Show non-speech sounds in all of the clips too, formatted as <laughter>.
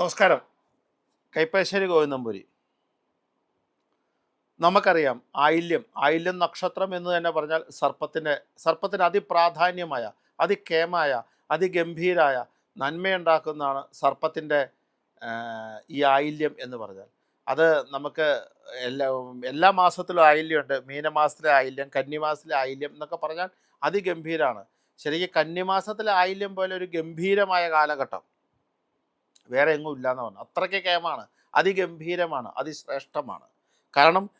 നമസ്കാരം. കൈപ്പശ്ശേരി ഗോവിന്ദമ്പുരി നമുക്കറിയാം ആയില്യം ആയില്യം നക്ഷത്രം എന്ന് തന്നെ പറഞ്ഞാൽ സർപ്പത്തിന്റെ സർപ്പത്തിന് അതിപ്രാധാന്യമായ അതികേമായ അതിഗംഭീരായ നന്മയുണ്ടാക്കുന്നതാണ് സർപ്പത്തിന്റെ ഈ ആയില്യം എന്ന് പറഞ്ഞാൽ. അത് നമുക്ക് എല്ലാ എല്ലാ മാസത്തിലും ആയില്യമുണ്ട്. മീനമാസത്തിലെ ആയില്യം കന്നിമാസത്തിലെ ആയില്യം എന്നൊക്കെ പറഞ്ഞാൽ അതിഗംഭീരാണ്. ശരിക്കും കന്നിമാസത്തിലെ ആയില്യം പോലെ ഒരു ഗംഭീരമായ കാലഘട്ടം. വേറെ എങ്ങും ഇല്ല എന്ന് പറഞ്ഞു അത്രയ്ക്ക് കേമാണ്. അതിഗംഭീരമാണ്. അതിശ്രേഷ്ഠമാണ്. കാരണം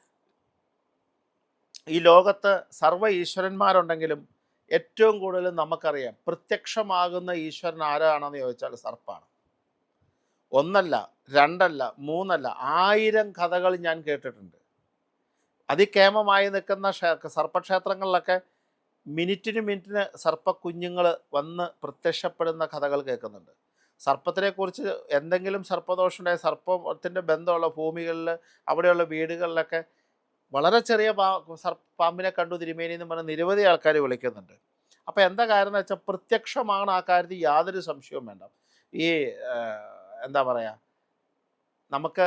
ഈ ലോകത്ത് സർവ ഈശ്വരന്മാരുണ്ടെങ്കിലും ഏറ്റവും കൂടുതൽ നമുക്കറിയാം പ്രത്യക്ഷമാകുന്ന ഈശ്വരൻ ആരാണെന്ന് ചോദിച്ചാൽ സർപ്പാണ്. ഒന്നല്ല രണ്ടല്ല മൂന്നല്ല ആയിരം കഥകൾ ഞാൻ കേട്ടിട്ടുണ്ട്. അതികേമമായി നിൽക്കുന്ന ക്ഷേ- സർപ്പക്ഷേത്രങ്ങളിലൊക്കെ മിനിറ്റിന് മിനിറ്റിന് സർപ്പ കുഞ്ഞുങ്ങൾ വന്ന് പ്രത്യക്ഷപ്പെടുന്ന കഥകൾ കേൾക്കുന്നുണ്ട്. സർപ്പത്തിനെക്കുറിച്ച് എന്തെങ്കിലും സർപ്പദോഷമുണ്ടായ സർപ്പത്തിന്റെ ബന്ധമുള്ള ഭൂമികളിൽ അവിടെയുള്ള വീടുകളിലൊക്കെ വളരെ ചെറിയ പാ സർ പാമ്പിനെ കണ്ടു തിരുമേനി എന്ന് പറഞ്ഞ് നിരവധി ആൾക്കാർ വിളിക്കുന്നുണ്ട്. അപ്പോൾ എന്താ കാര്യം എന്ന് വെച്ചാൽ പ്രത്യക്ഷമാണ് ആ കാര്യത്തിൽ യാതൊരു സംശയവും വേണ്ട. ഈ എന്താ പറയുക നമുക്ക്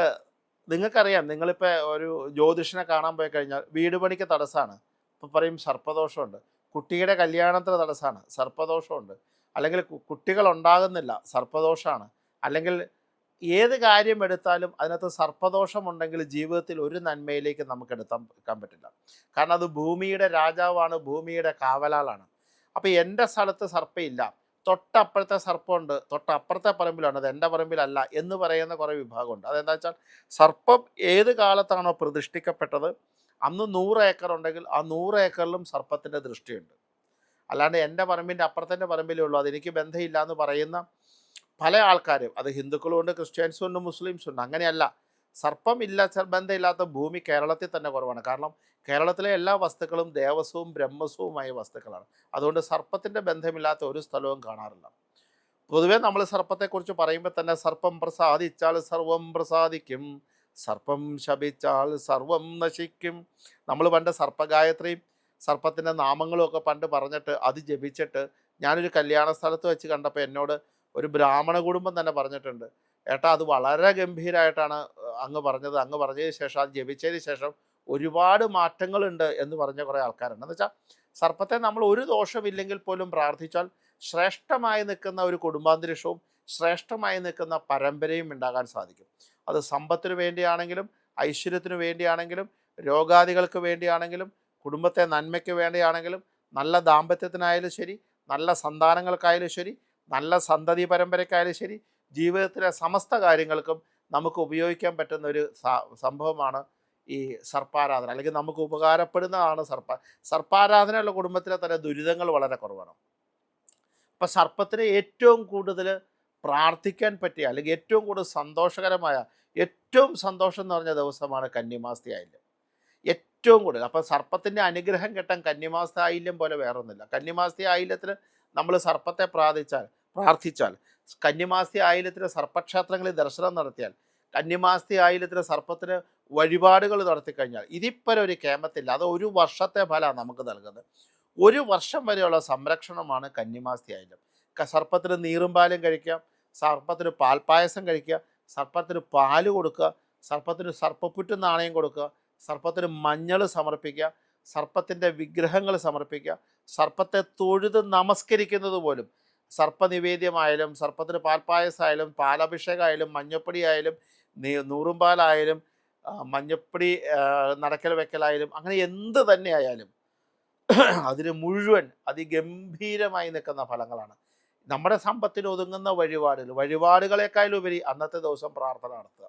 നിങ്ങൾക്കറിയാം നിങ്ങളിപ്പോൾ ഒരു ജ്യോതിഷനെ കാണാൻ പോയി കഴിഞ്ഞാൽ വീട് പണിക്ക് തടസ്സമാണ് ഇപ്പം പറയും സർപ്പദോഷമുണ്ട്. കുട്ടിയുടെ കല്യാണത്തിന് തടസ്സമാണ് സർപ്പദോഷമുണ്ട്. അല്ലെങ്കിൽ കുട്ടികൾ ഉണ്ടാകുന്നില്ല സർപ്പദോഷമാണ് അല്ലെങ്കിൽ ഏത് കാര്യം എടുത്താലും അതിനകത്ത് സർപ്പദോഷമുണ്ടെങ്കിൽ ജീവിതത്തിൽ ഒരു നന്മയിലേക്ക് നമുക്ക് എടുത്താൻ പറ്റില്ല. കാരണം അത് ഭൂമിയുടെ രാജാവാണ് ഭൂമിയുടെ കാവലാളാണ്. അപ്പോൾ എന്റെ സ്ഥലത്ത് സർപ്പയില്ല. തൊട്ടപ്പുറത്തെ സർപ്പമുണ്ട്. തൊട്ടപ്പുറത്തെ പറമ്പിലാണ്. അത് എന്റെ പറമ്പിലല്ല എന്ന് പറയുന്ന കുറേ വിഭാഗമുണ്ട്. അതെന്താ വെച്ചാൽ സർപ്പം ഏത് കാലത്താണോ പ്രതിഷ്ഠിക്കപ്പെട്ടത് അന്ന് നൂറ് ഏക്കർ ഉണ്ടെങ്കിൽ ആ നൂറ് ഏക്കറിലും സർപ്പത്തിന്റെ ദൃഷ്ടിയുണ്ട്. അല്ലാണ്ട് എന്റെ പറമ്പിന്റെ അപ്പുറത്തെ പറമ്പിലേ ഉള്ളൂ. അതെനിക്ക് ബന്ധമില്ല എന്ന് പറയുന്ന പല ആൾക്കാരും അത് ഹിന്ദുക്കളും ഉണ്ട് ക്രിസ്ത്യൻസും ഉണ്ട് മുസ്ലിംസും ഉണ്ട്. അങ്ങനെയല്ല. സർപ്പം ഇല്ല ബന്ധമില്ലാത്ത ഭൂമി കേരളത്തിൽ തന്നെ കുറവാണ്. കാരണം കേരളത്തിലെ എല്ലാ വസ്തുക്കളും ദേവസ്വവും ബ്രഹ്മസ്വവുമായ വസ്തുക്കളാണ്. അതുകൊണ്ട് സർപ്പത്തിന്റെ ബന്ധമില്ലാത്ത ഒരു സ്ഥലവും കാണാറില്ല. പൊതുവേ നമ്മൾ സർപ്പത്തെക്കുറിച്ച് പറയുമ്പോൾ തന്നെ സർപ്പം പ്രസാദിച്ചാൽ സർവം പ്രസാദിക്കും. സർപ്പം ശപിച്ചാൽ സർവം നശിക്കും. നമ്മൾ പണ്ട് സർപ്പഗായത്രിയും സർപ്പത്തിന്റെ നാമങ്ങളും ഒക്കെ പണ്ട് പറഞ്ഞിട്ട് അത് ജപിച്ചിട്ട് ഞാനൊരു കല്യാണ സ്ഥലത്ത് വെച്ച് കണ്ടപ്പോൾ എന്നോട് ഒരു ബ്രാഹ്മണ കുടുംബം തന്നെ പറഞ്ഞിട്ടുണ്ട്. ഏട്ടാ അത് വളരെ ഗംഭീരമായിട്ടാണ് അങ്ങ് പറഞ്ഞത്. അങ്ങ് പറഞ്ഞതിന് ശേഷം അത് ജപിച്ചതിന് ശേഷം ഒരുപാട് മാറ്റങ്ങളുണ്ട് എന്ന് പറഞ്ഞ കുറേ ആൾക്കാരുണ്ട്. എന്ന് വെച്ചാൽ സർപ്പത്തെ നമ്മൾ ഒരു ദോഷമില്ലെങ്കിൽ പോലും പ്രാർത്ഥിച്ചാൽ ശ്രേഷ്ഠമായി നിൽക്കുന്ന ഒരു കുടുംബാന്തരീക്ഷവും ശ്രേഷ്ഠമായി നിൽക്കുന്ന പരമ്പരയും ഉണ്ടാകാൻ സാധിക്കും. അത് സമ്പത്തിനു വേണ്ടിയാണെങ്കിലും ഐശ്വര്യത്തിനു വേണ്ടിയാണെങ്കിലും രോഗാദികൾക്ക് വേണ്ടിയാണെങ്കിലും കുടുംബത്തെ നന്മയ്ക്ക് വേണ്ടിയാണെങ്കിലും നല്ല ദാമ്പത്യത്തിനായാലും ശരി നല്ല സന്താനങ്ങൾക്കായാലും ശരി നല്ല സന്തതി പരമ്പരയ്ക്കായാലും ശരി ജീവിതത്തിലെ സമസ്ത കാര്യങ്ങൾക്കും നമുക്ക് ഉപയോഗിക്കാൻ പറ്റുന്ന ഒരു സംഭവമാണ് ഈ സർപ്പാരാധന. അല്ലെങ്കിൽ നമുക്ക് ഉപകാരപ്പെടുന്നതാണ് സർപ്പ സർപ്പാരാധനയുള്ള കുടുംബത്തിലെ തന്നെ ദുരിതങ്ങൾ വളരെ കുറവാണ്. അപ്പം സർപ്പത്തിന് ഏറ്റവും കൂടുതൽ പ്രാർത്ഥിക്കാൻ പറ്റിയ അല്ലെങ്കിൽ ഏറ്റവും കൂടുതൽ സന്തോഷകരമായ ഏറ്റവും സന്തോഷം എന്ന് പറഞ്ഞ ദിവസമാണ് കന്നിമാസത്തി ആയില്യം ഏറ്റവും കൂടുതൽ. അപ്പം സർപ്പത്തിന്റെ അനുഗ്രഹം കിട്ടാൻ കന്യമാസത്തെ ആയില്യം പോലെ വേറൊന്നുമില്ല. കന്യമാസത്തെ ആയില്യത്തിന് നമ്മൾ സർപ്പത്തെ പ്രാർത്ഥിച്ചാൽ പ്രാർത്ഥിച്ചാൽ കന്യമാസത്തെ ആയില്യത്തിന് സർപ്പക്ഷേത്രങ്ങളിൽ ദർശനം നടത്തിയാൽ കന്യമാസത്തെ ആയില്യത്തിന് സർപ്പത്തിന് വഴിപാടുകൾ നടത്തിക്കഴിഞ്ഞാൽ ഇതിപ്പോൾ ഒരു കേമത്തില്ല. അത് ഒരു വർഷത്തെ ഫലമാണ് നമുക്ക് നൽകുന്നത്. ഒരു വർഷം വരെയുള്ള സംരക്ഷണമാണ് കന്യമാസത്തെ ആയില്യം. സർപ്പത്തിന് നീറും പാലും കഴിക്കാം സർപ്പത്തിന് പാൽപ്പായസം കഴിക്കുക സർപ്പത്തിന് പാൽ കൊടുക്കുക സർപ്പത്തിന് സർപ്പപ്പുറ്റ് നാണയം കൊടുക്കുക സർപ്പത്തിന് മഞ്ഞൾ സമർപ്പിക്കുക സർപ്പത്തിന്റെ വിഗ്രഹങ്ങൾ സമർപ്പിക്കുക സർപ്പത്തെ തൊഴുത് നമസ്കരിക്കുന്നത് പോലും. സർപ്പനിവേദ്യമായാലും സർപ്പത്തിന് പാൽപ്പായസമായാലും പാലഭിഷേകമായാലും മഞ്ഞപ്പൊടി ആയാലും നീ- നൂറുംപാലായാലും ആ, മഞ്ഞപ്പൊടി നടക്കൽ വെക്കലായാലും അങ്ങനെ എന്ത് തന്നെ ആയാലും <clears throat> അതിന് മുഴുവൻ അതിഗംഭീരമായി നിൽക്കുന്ന ഫലങ്ങളാണ്. നമ്മുടെ സമ്പത്തിന് ഒതുങ്ങുന്ന വഴിപാടുകൾ വഴിപാടുകളെക്കാളുപരി അന്നത്തെ ദിവസം പ്രാർത്ഥന നടത്തുക.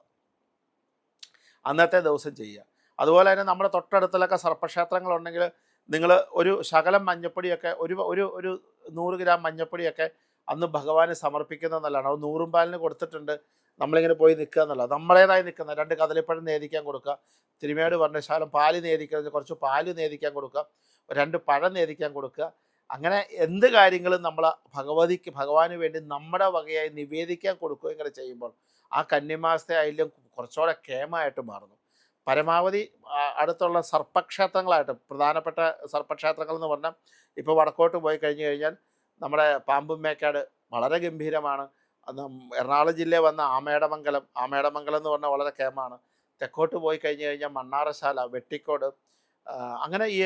അന്നത്തെ ദിവസം ചെയ്യുക. അതുപോലെ തന്നെ നമ്മുടെ തൊട്ടടുത്തിലൊക്കെ സർപ്പക്ഷേത്രങ്ങളുണ്ടെങ്കിൽ നിങ്ങൾ ഒരു ശകലം മഞ്ഞപ്പൊടിയൊക്കെ ഒരു ഒരു ഒരു നൂറ് ഗ്രാം മഞ്ഞപ്പൊടിയൊക്കെ അന്ന് ഭഗവാന് സമർപ്പിക്കുന്നത് നല്ലതാണ്. അത് നൂറും പാലിന് കൊടുത്തിട്ടുണ്ട്. നമ്മളിങ്ങനെ പോയി നിൽക്കുക എന്നുള്ളത്. നമ്മളേതായി നിൽക്കുന്ന രണ്ട് കദളിപ്പഴം നേദിക്കാൻ കൊടുക്കുക. തിരുമേട് പറഞ്ഞ ശകലം പാൽ നേദിക്കുന്നത് കുറച്ച് പാൽ നേദിക്കാൻ കൊടുക്കുക. രണ്ട് പഴം നേദിക്കാൻ കൊടുക്കുക. അങ്ങനെ എന്ത് കാര്യങ്ങളും നമ്മൾ ഭഗവതിക്ക് ഭഗവാന് വേണ്ടി നമ്മുടെ വകയായി നിവേദിക്കാൻ കൊടുക്കുകയും ഇങ്ങനെ ചെയ്യുമ്പോൾ ആ കന്യമാസത്തെ ആയാലും കുറച്ചുകൂടെ കേമായിട്ട് മാറുന്നു. പരമാവധി അടുത്തുള്ള സർപ്പക്ഷേത്രങ്ങളായിട്ട് പ്രധാനപ്പെട്ട സർപ്പക്ഷേത്രങ്ങൾ എന്ന് പറഞ്ഞാൽ ഇപ്പോൾ വടക്കോട്ട് പോയി കഴിഞ്ഞു കഴിഞ്ഞാൽ നമ്മുടെ പാമ്പും മേക്കാട് വളരെ ഗംഭീരമാണ്. എറണാകുളം ജില്ലയിൽ വന്ന ആമേടമംഗലം ആമേടമംഗലം എന്ന് പറഞ്ഞാൽ വളരെ കേമാണ്. തെക്കോട്ട് പോയി കഴിഞ്ഞു കഴിഞ്ഞാൽ മണ്ണാറശാല വെട്ടിക്കോട് അങ്ങനെ ഈ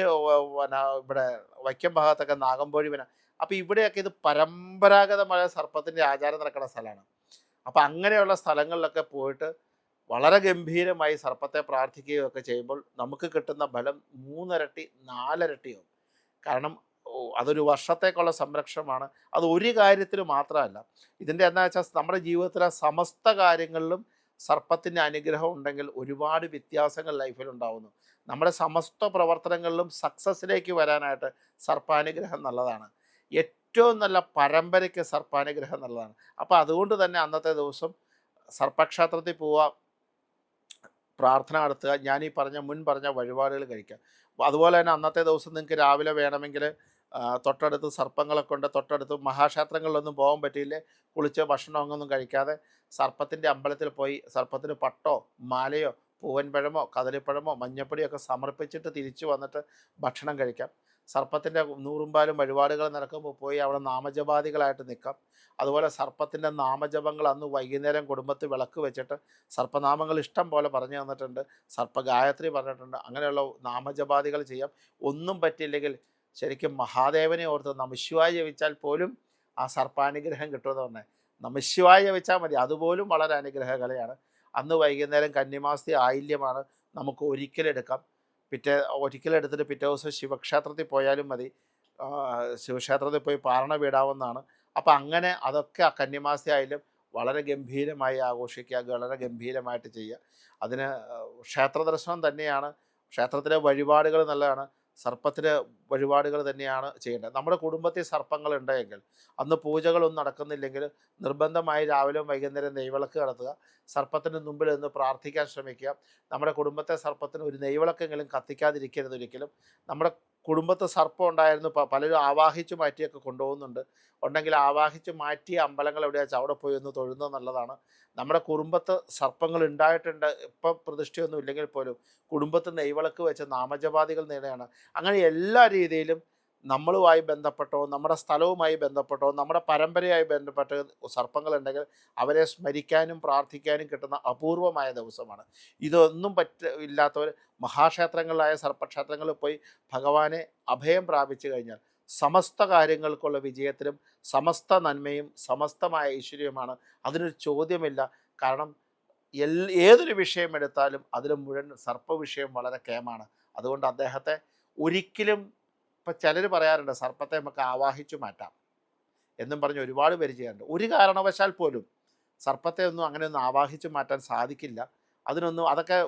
പിന്നെ ഇവിടെ വൈക്കം ഭാഗത്തൊക്കെ നാഗമ്പോഴി വന അപ്പോൾ ഇവിടെയൊക്കെ ഇത് പരമ്പരാഗതമായ സർപ്പത്തിന്റെ ആചാരം നടക്കുന്ന സ്ഥലമാണ്. അപ്പോൾ അങ്ങനെയുള്ള സ്ഥലങ്ങളിലൊക്കെ പോയിട്ട് വളരെ ഗംഭീരമായി സർപ്പത്തെ പ്രാർത്ഥിക്കുകയോ ഒക്കെ ചെയ്യുമ്പോൾ നമുക്ക് കിട്ടുന്ന ഫലം മൂന്നിരട്ടി നാലിരട്ടിയാവും. കാരണം അതൊരു വർഷത്തേക്കുള്ള സംരക്ഷണമാണ്. അത് ഒരു കാര്യത്തിൽ മാത്രമല്ല. ഇതിന്റെ എന്താ വെച്ചാൽ നമ്മുടെ ജീവിതത്തിലെ സമസ്ത കാര്യങ്ങളിലും സർപ്പത്തിന്റെ അനുഗ്രഹം ഉണ്ടെങ്കിൽ ഒരുപാട് വ്യത്യാസങ്ങൾ ലൈഫിൽ ഉണ്ടാവുന്നു. നമ്മുടെ സമസ്ത പ്രവർത്തനങ്ങളിലും സക്സസ്സിലേക്ക് വരാനായിട്ട് സർപ്പാനുഗ്രഹം നല്ലതാണ്. ഏറ്റവും നല്ല പരമ്പരയ്ക്ക് സർപ്പാനുഗ്രഹം നല്ലതാണ്. അപ്പോൾ അതുകൊണ്ട് തന്നെ അന്നത്തെ ദിവസം സർപ്പക്ഷേത്രത്തിൽ പോവുക പ്രാർത്ഥന നടത്തുക ഞാൻ ഈ പറഞ്ഞ മുൻ പറഞ്ഞ വഴിപാടുകൾ കഴിക്കുക. അതുപോലെ തന്നെ അന്നത്തെ ദിവസം നിങ്ങൾക്ക് രാവിലെ വേണമെങ്കിൽ തൊട്ടടുത്ത് സർപ്പങ്ങളൊക്കെ ഉണ്ട് തൊട്ടടുത്ത് മഹാക്ഷേത്രങ്ങളിലൊന്നും പോകാൻ പറ്റിയില്ലേ കുളിച്ച് ഭക്ഷണം ഒന്നും കഴിക്കാതെ സർപ്പത്തിന്റെ അമ്പലത്തിൽ പോയി സർപ്പത്തിന് പട്ടോ മാലയോ പൂവൻപഴമോ കദളിപ്പഴമോ മഞ്ഞപ്പൊടിയോ ഒക്കെ സമർപ്പിച്ചിട്ട് തിരിച്ചു വന്നിട്ട് ഭക്ഷണം കഴിക്കാം. സർപ്പത്തിന്റെ നൂറുമ്പാലും വഴിപാടുകൾ നടക്കുമ്പോൾ പോയി അവിടെ നാമജപാദികളായിട്ട് നിൽക്കാം. അതുപോലെ സർപ്പത്തിന്റെ നാമജപങ്ങൾ അന്ന് വൈകുന്നേരം കുടുംബത്തിൽ വിളക്ക് വെച്ചിട്ട് സർപ്പനാമങ്ങൾ ഇഷ്ടം പോലെ പറഞ്ഞു തന്നിട്ടുണ്ട്. സർപ്പഗായത്രി പറഞ്ഞിട്ടുണ്ട്. അങ്ങനെയുള്ള നാമജപാദികൾ ചെയ്യാം. ഒന്നും പറ്റിയില്ലെങ്കിൽ ശരിക്കും മഹാദേവനെ ഓർത്ത് നമശിവായ ജപിച്ചാൽ പോലും ആ സർപ്പാനുഗ്രഹം കിട്ടുമെന്ന് പറഞ്ഞത് നമശിവായ ജപിച്ചാൽ മതി. അതുപോലും വളരെ അനുഗ്രഹ കലയാണ്. അന്ന് വൈകുന്നേരം കന്നിമാസത്തെ ആയില്യമാണ് നമുക്ക് ഒരിക്കലെടുക്കാം പിറ്റേ ഒരിക്കലെടുത്തിട്ട് പിറ്റേ ദിവസം ശിവക്ഷേത്രത്തിൽ പോയാലും മതി. ശിവക്ഷേത്രത്തിൽ പോയി പാരണ വീടാവുന്നതാണ്. അപ്പോൾ അങ്ങനെ അതൊക്കെ ആ കന്യമാസയായാലും വളരെ ഗംഭീരമായി ആഘോഷിക്കുക വളരെ ഗംഭീരമായിട്ട് ചെയ്യുക. അതിന് ക്ഷേത്ര ദർശനം തന്നെയാണ്. ക്ഷേത്രത്തിലെ വഴിപാടുകൾ നല്ലതാണ്. സർപ്പത്തിന് വഴിപാടുകൾ തന്നെയാണ് ചെയ്യേണ്ടത്. നമ്മുടെ കുടുംബത്തിൽ സർപ്പങ്ങൾ ഉണ്ടെങ്കിൽ അന്ന് പൂജകളൊന്നും നടക്കുന്നില്ലെങ്കിൽ നിർബന്ധമായി രാവിലെയും വൈകുന്നേരം നെയ്വിളക്ക് നടത്തുക. സർപ്പത്തിന് മുമ്പിൽ നിന്ന് പ്രാർത്ഥിക്കാൻ ശ്രമിക്കുക. നമ്മുടെ കുടുംബത്തെ സർപ്പത്തിന് ഒരു നെയ്വിളക്കെങ്കിലും കത്തിക്കാതിരിക്കരുത് ഒരിക്കലും. നമ്മുടെ കുടുംബത്ത് സർപ്പം ഉണ്ടായിരുന്നു. പലരും ആവാഹിച്ച് മാറ്റിയൊക്കെ കൊണ്ടുപോകുന്നുണ്ട്. ഉണ്ടെങ്കിൽ ആവാഹിച്ച് മാറ്റിയ അമ്പലങ്ങൾ എവിടെയാ അവിടെ പോയി ഒന്ന് തൊഴുന്നത് നല്ലതാണ്. നമ്മുടെ കുടുംബത്ത് സർപ്പങ്ങൾ ഉണ്ടായിട്ടുണ്ട്. ഇപ്പം പ്രതിഷ്ഠയൊന്നും ഇല്ലെങ്കിൽ പോലും കുടുംബത്ത് നെയ്വിളക്ക് വെച്ച നാമജപാതികൾ നേടുകയാണ്. അങ്ങനെ എല്ലാ രീതിയിലും നമ്മളുമായി ബന്ധപ്പെട്ടോ നമ്മുടെ സ്ഥലവുമായി ബന്ധപ്പെട്ടോ നമ്മുടെ പരമ്പരയായി ബന്ധപ്പെട്ട് സർപ്പങ്ങളുണ്ടെങ്കിൽ അവരെ സ്മരിക്കാനും പ്രാർത്ഥിക്കാനും കിട്ടുന്ന അപൂർവമായ ദിവസമാണ്. ഇതൊന്നും പറ്റ ഇല്ലാത്തവർ മഹാക്ഷേത്രങ്ങളിലായ സർപ്പക്ഷേത്രങ്ങളിൽ പോയി ഭഗവാനെ അഭയം പ്രാപിച്ചു കഴിഞ്ഞാൽ സമസ്ത കാര്യങ്ങൾക്കുള്ള വിജയത്തിലും സമസ്ത നന്മയും സമസ്തമായ ഐശ്വര്യവുമാണ്. അതിനൊരു ചോദ്യമില്ല. കാരണം എൽ ഏതൊരു വിഷയം എടുത്താലും അതിൽ മുഴുവൻ സർപ്പ വിഷയം വളരെ കേമാണ്. അതുകൊണ്ട് അദ്ദേഹത്തെ ഒരിക്കലും ഇപ്പം ചിലർ പറയാറുണ്ട് സർപ്പത്തെ നമുക്ക് ആവാഹിച്ചു മാറ്റാം എന്നും പറഞ്ഞ് ഒരുപാട് പേര് ചെയ്യാറുണ്ട്. ഒരു കാരണവശാൽ പോലും സർപ്പത്തെ ഒന്നും അങ്ങനെയൊന്നും ആവാഹിച്ചു മാറ്റാൻ സാധിക്കില്ല. അതിനൊന്നും അതൊക്കെ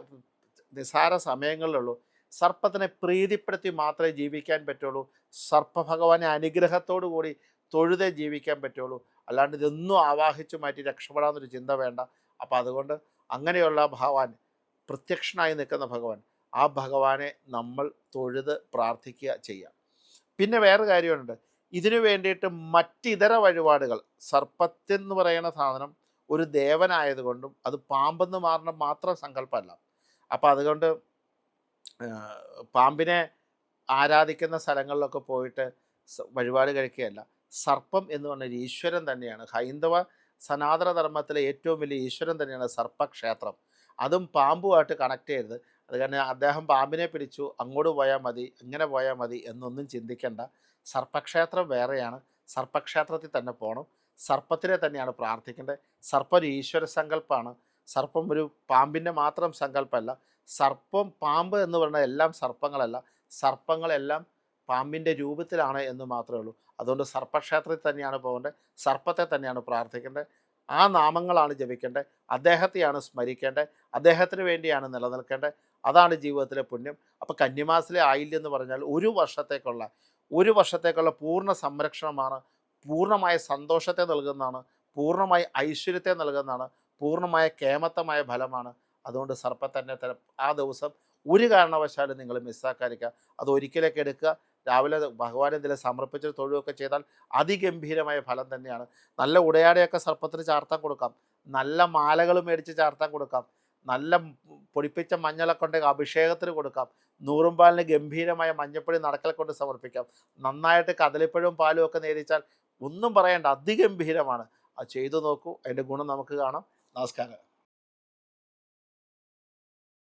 നിസാര സമയങ്ങളിലുള്ളൂ സർപ്പത്തിനെ പ്രീതിപ്പെടുത്തി മാത്രമേ ജീവിക്കാൻ പറ്റുള്ളൂ. സർപ്പഭഗവാനെ അനുഗ്രഹത്തോടു കൂടി തൊഴുതേ ജീവിക്കാൻ പറ്റുള്ളൂ. അല്ലാണ്ട് ഇതൊന്നും ആവാഹിച്ചു മാറ്റി രക്ഷപ്പെടാമെന്നൊരു ചിന്ത വേണ്ട. അപ്പം അതുകൊണ്ട് അങ്ങനെയുള്ള ഭഗവാൻ പ്രത്യക്ഷനായി നിൽക്കുന്ന ഭഗവാൻ ആ ഭഗവാനെ നമ്മൾ തൊഴുത് പ്രാർത്ഥിക്കുക ചെയ്യുക പിന്നെ വേറെ കാര്യമുണ്ട്. ഇതിനു വേണ്ടിയിട്ട് മറ്റിതര വഴിപാടുകൾ. സർപ്പത്തെന്ന് പറയുന്ന സാധനം ഒരു ദേവനായതുകൊണ്ടും അത് പാമ്പെന്ന് മാറണം മാത്രം സങ്കല്പമല്ല. അപ്പം അതുകൊണ്ട് പാമ്പിനെ ആരാധിക്കുന്ന സ്ഥലങ്ങളിലൊക്കെ പോയിട്ട് വഴിപാട് കഴിക്കുകയല്ല. സർപ്പം എന്ന് പറഞ്ഞൊരു ഈശ്വരൻ തന്നെയാണ്. ഹൈന്ദവ സനാതന ധർമ്മത്തിലെ ഏറ്റവും വലിയ ഈശ്വരൻ തന്നെയാണ് സർപ്പക്ഷേത്രം. അതും പാമ്പുമായിട്ട് കണക്ട് ചെയ്യരുത്. അത് കാരണം അദ്ദേഹം പാമ്പിനെ പിടിച്ചു അങ്ങോട്ട് പോയാൽ മതി ഇങ്ങനെ പോയാൽ മതി എന്നൊന്നും ചിന്തിക്കേണ്ട. സർപ്പക്ഷേത്രം വേറെയാണ്. സർപ്പക്ഷേത്രത്തിൽ തന്നെ പോകണം സർപ്പത്തിനെ തന്നെയാണ് പ്രാർത്ഥിക്കേണ്ടത്. സർപ്പം ഒരു ഈശ്വര സങ്കല്പമാണ് സർപ്പം ഒരു പാമ്പിന്റെ മാത്രം സങ്കല്പമല്ല. സർപ്പം പാമ്പ് എന്ന് പറയുന്നത് എല്ലാം സർപ്പങ്ങളല്ല. സർപ്പങ്ങളെല്ലാം പാമ്പിന്റെ രൂപത്തിലാണ് എന്ന് മാത്രമേ ഉള്ളൂ. അതുകൊണ്ട് സർപ്പക്ഷേത്രത്തിൽ തന്നെയാണ് പോകേണ്ടത്. സർപ്പത്തെ തന്നെയാണ് പ്രാർത്ഥിക്കേണ്ടത്. ആ നാമങ്ങളാണ് ജപിക്കേണ്ടത്. അദ്ദേഹത്തെയാണ് സ്മരിക്കേണ്ടത്. അദ്ദേഹത്തിന് വേണ്ടിയാണ് നിലനിൽക്കേണ്ടത്. അതാണ് ജീവിതത്തിലെ പുണ്യം. അപ്പോൾ കന്യമാസിലെ ആയില്യം എന്ന് പറഞ്ഞാൽ ഒരു വർഷത്തേക്കുള്ള ഒരു വർഷത്തേക്കുള്ള പൂർണ സംരക്ഷണമാണ് പൂർണമായ സന്തോഷത്തെ നൽകുന്നതാണ് പൂർണമായ ഐശ്വര്യത്തെ നൽകുന്നതാണ് പൂർണമായ കേമത്തമായ ഫലമാണ്. അതുകൊണ്ട് സർപ്പത്തന്നെ തന്നെ ആ ദിവസം ഒരു കാരണവശാലും നിങ്ങൾ മിസ്സാക്കാതിരിക്കുക. അത് ഒരിക്കലേക്ക് എടുക്കുക. രാവിലെ ഭഗവാൻ ഇതിലെ സമർപ്പിച്ച് തൊഴുകയൊക്കെ ചെയ്താൽ അതിഗംഭീരമായ ഫലം തന്നെയാണ്. നല്ല ഉടയാടയൊക്കെ സർപ്പത്തിന് ചാർത്താൻ കൊടുക്കാം. നല്ല മാലകൾ മേടിച്ച് ചാർത്താൻ കൊടുക്കാം. നല്ല പൊടിപ്പിച്ച മഞ്ഞളൊക്കെ ഉണ്ടെങ്കിൽ അഭിഷേകത്തിന് കൊടുക്കാം. നൂറും നൂറുംപാലിന് ഗംഭീരമായ മഞ്ഞപ്പൊടി നടക്കൽ കൊണ്ട് സമർപ്പിക്കാം. നന്നായിട്ട് കദളിപ്പഴവും പാലും ഒക്കെ നേരിച്ചാൽ ഒന്നും പറയേണ്ട അതിഗംഭീരമാണ്. അത് ചെയ്തു നോക്കൂ. അതിന്റെ ഗുണം നമുക്ക് കാണാം. നമസ്കാരം.